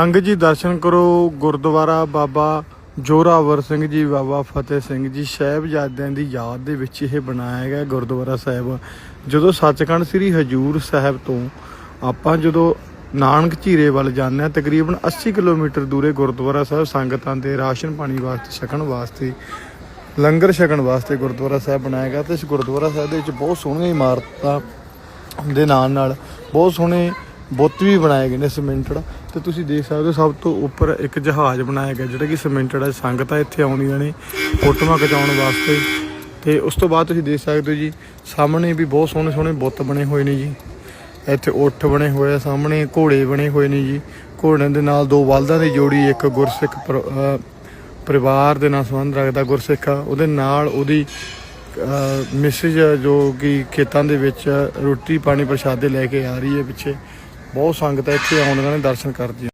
ਸੰਗਤ ਜੀ ਦਰਸ਼ਨ ਕਰੋ, ਗੁਰਦੁਆਰਾ ਬਾਬਾ ਜੋਰਾਵਰ ਸਿੰਘ ਜੀ, ਬਾਬਾ ਫਤਿਹ ਸਿੰਘ ਜੀ, ਸਾਹਿਬਜ਼ਾਦਿਆਂ ਦੀ ਯਾਦ ਦੇ ਵਿੱਚ ਇਹ ਬਣਾਇਆ ਗਿਆ ਗੁਰਦੁਆਰਾ ਸਾਹਿਬ। ਜਦੋਂ ਸੱਚਖੰਡ ਸ੍ਰੀ ਹਜੂਰ ਸਾਹਿਬ ਤੋਂ ਆਪਾਂ ਜਦੋਂ ਨਾਨਕ ਝੀਰੇ ਵੱਲ ਜਾਂਦੇ ਆ ਤਕਰੀਬਨ 80 ਕਿਲੋਮੀਟਰ ਦੂਰੇ ਗੁਰਦੁਆਰਾ ਸਾਹਿਬ ਸੰਗਤਾਂ ਦੇ ਰਾਸ਼ਨ ਪਾਣੀ ਵਾਸਤੇ, ਛਕਣ ਵਾਸਤੇ, ਲੰਗਰ ਛਕਣ ਵਾਸਤੇ ਗੁਰਦੁਆਰਾ ਸਾਹਿਬ ਬਣਾਇਆ ਗਿਆ। ਤੇ ਇਸ ਗੁਰਦੁਆਰਾ ਸਾਹਿਬ ਦੇ ਵਿੱਚ ਬਹੁਤ ਸੋਹਣੀਆਂ ਇਮਾਰਤਾਂ ਦੇ ਨਾਲ ਨਾਲ ਬਹੁਤ ਸੋਹਣੇ ਬੁੱਤ ਵੀ ਬਣਾਏ ਗਏ ਨੇ ਸਿਮੈਂਟਡ। ਤੇ ਤੁਸੀਂ ਦੇਖ ਸਕਦੇ ਹੋ ਸਭ ਤੋਂ ਉੱਪਰ ਇੱਕ ਜਹਾਜ਼ ਬਣਾਇਆ ਗਿਆ, ਜਿਹੜਾ ਕਿ ਸਿਮੈਂਟਡ ਹੈ। ਸੰਗਤਾਂ ਇੱਥੇ ਆਉਂਦੀਆਂ ਨੇ ਫੋਟੋਆਂ ਖਿਚਾਉਣ ਵਾਸਤੇ। ਤੇ ਉਸ ਤੋਂ ਬਾਅਦ ਤੁਸੀਂ ਦੇਖ ਸਕਦੇ ਹੋ ਜੀ, ਸਾਹਮਣੇ ਵੀ ਬਹੁਤ ਸੋਹਣੇ ਸੋਹਣੇ ਬੁੱਤ ਬਣੇ ਹੋਏ ਨੇ ਜੀ। ਇੱਥੇ ਉੱਠ ਬਣੇ ਹੋਏ ਆ, ਸਾਹਮਣੇ ਘੋੜੇ ਬਣੇ ਹੋਏ ਨੇ ਜੀ। ਘੋੜਿਆਂ ਦੇ ਨਾਲ ਦੋ ਬਲਦਾਂ ਦੀ ਜੋੜੀ, ਇੱਕ ਗੁਰਸਿੱਖ ਪਰ- ਪਰਿਵਾਰ ਦੇ ਨਾਲ ਸੰਬੰਧ ਰੱਖਦਾ ਗੁਰਸਿੱਖ। ਆ ਉਹਦੇ ਨਾਲ ਉਹਦੀ ਮੈਸੇਜ ਜੋ ਕਿ ਖੇਤਾਂ ਦੇ ਵਿੱਚ ਰੋਟੀ ਪਾਣੀ ਪ੍ਰਸ਼ਾਦੇ ਲੈ ਕੇ ਆ ਰਹੀ ਹੈ ਪਿੱਛੇ। ਬਹੁਤ ਸੰਗਤ ਇੱਥੇ ਆਉਂਦੀਆਂ ਨੇ ਦਰਸ਼ਨ ਕਰਦੀਆਂ